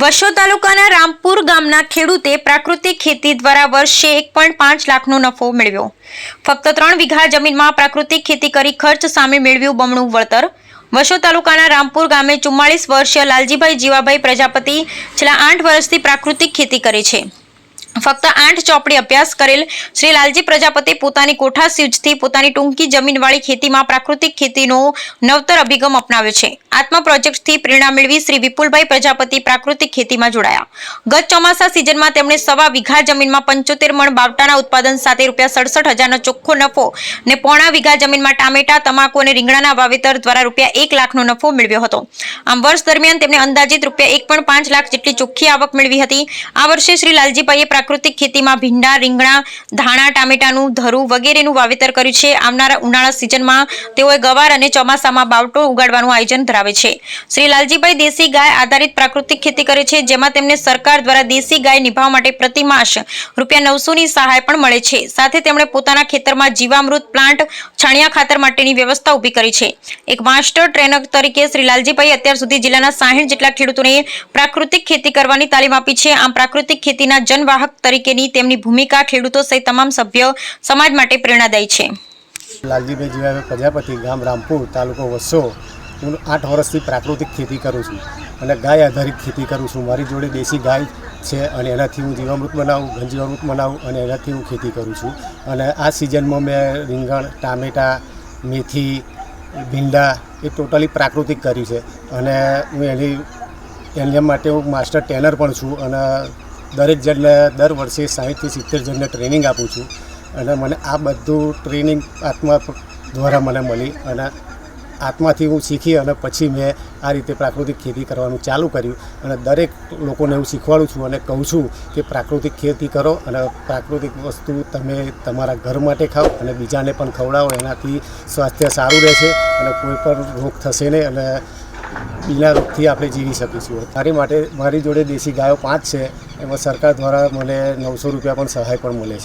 વશો તાલુકાના રામપુર ગામના ખેડૂતે પ્રાકૃતિક ખેતી દ્વારા વર્ષે એક પોઈન્ટ પાંચ લાખનો નફો મેળવ્યો. ફક્ત ત્રણ વીઘા જમીનમાં પ્રાકૃતિક ખેતી કરી ખર્ચ સામે મેળવ્યું બમણું વળતર. વસો તાલુકાના રામપુર ગામે ચુમ્માળીસ વર્ષીય લાલજીભાઈ જીવાભાઈ પ્રજાપતિ છેલ્લા આઠ વર્ષથી પ્રાકૃતિક ખેતી કરે છે. ફક્ત આઠ ચોપડી અભ્યાસ કરેલ. શ્રી લાલજી પ્રજાપતિ પોતાની કોઠા સીજથી પોતાની ટૂંકી જમીનવાળી ખેતીમાં પ્રાકૃતિક ખેતીનો નવતર અભિગમ અપનાવ્યો છે. આત્મા પ્રોજેક્ટથી પ્રેરણા મેળવી શ્રી વિપુલભાઈ પ્રજાપતિ પ્રાકૃતિક ખેતીમાં જોડાયા. ગત ચોમાસા સિઝનમાં તેમણે સવા વીઘા જમીનમાં પંચોતેર મણ બાવટાના ઉત્પાદન સાથે રૂપિયા સડસઠ હજારનો ચોખ્ખો નફો ને પોણા વીઘા જમીનમાં ટામેટા, તમાકુ અને રીંગણાના વાવેતર દ્વારા રૂપિયા એક લાખનો નફો મેળવ્યો હતો. આમ વર્ષ દરમિયાન તેમણે અંદાજિત રૂપિયા એક લાખ જેટલી ચોખ્ખી આવક મેળવી હતી. આ વર્ષે શ્રી લાલજીભાઈએ પ્રાકૃતિક ખેતીમાં ભીંડા, રીંગણા, ધાણા, ટામેટાનું ધરું વગેરેનું વાવેતર કર્યું છે. આવનારા ઉનાળા સિઝનમાં તેઓએ ગવાર અને ચોમાસામાં બાવટો ઉગાડવાનું આયોજન ધરાવે છે. શ્રી લાલજીભાઈ દેશી ગાય આધારિત પ્રાકૃતિક ખેતી કરે છે, જેમાં તેમને સરકાર દ્વારા દેશી ગાય નિભાવ માટે પ્રતિમાસ રૂપિયા નવસોની સહાય પણ મળે છે. સાથે તેમણે પોતાના ખેતરમાં જીવામૃત પ્લાન્ટ છાણિયા ખાતર માટેની વ્યવસ્થા ઊભી કરી છે. એક માસ્ટર ટ્રેનર તરીકે શ્રી લાલજીભાઈ અત્યાર સુધી જિલ્લાના સાહીઠ જેટલા ખેડૂતોને પ્રાકૃતિક ખેતી કરવાની તાલીમ આપી છે. આમ પ્રાકૃતિક ખેતીના જનવાહક તરીકેની તેમની ભૂમિકા ખેડૂતો સહિત તમામ સભ્ય સમાજ માટે પ્રેરણાદાયી છે. લાલજીભાઈ જીવાભાઈ પ્રજાપતિ ગામ રામપુર તાલુકો વસો. હું આઠ વર્ષથી પ્રાકૃતિક ખેતી કરું છું અને ગાય આધારિત ખેતી કરું છું. મારી જોડે દેશી ગાય છે અને એનાથી હું જીવામૃત બનાવું, ઘનજીવામૃત બનાવું અને એનાથી હું ખેતી કરું છું. અને આ સિઝનમાં મેં રીંગણ, ટામેટાં, મેથી, ભીંડા એ ટોટલી પ્રાકૃતિક કર્યું છે. અને હું એની, એના માટે હું માસ્ટર ટ્રેનર પણ છું અને દરેક જણને દર વર્ષે સાહીઠથી સિત્તેર જણને ટ્રેનિંગ આપું છું. અને મને આ બધું ટ્રેનિંગ આત્મા દ્વારા મને મળી અને આત્માથી હું શીખી અને પછી મેં આ રીતે પ્રાકૃતિક ખેતી કરવાનું ચાલુ કર્યું. અને દરેક લોકોને હું શીખવાડું છું અને કહું છું કે પ્રાકૃતિક ખેતી કરો અને પ્રાકૃતિક વસ્તુ તમે તમારા ઘર માટે ખાઓ અને બીજાને પણ ખવડાવો. એનાથી સ્વાસ્થ્ય સારું રહેશે અને કોઈ પણ રોગ થશે નહીં અને બીના રોગથી આપણે જીવી શકીશું. મારી માટે મારી જોડે દેશી ગાયો પાંચ છે. એમાં સરકાર દ્વારા મને નવસો રૂપિયા પણ સહાય પણ મળે છે.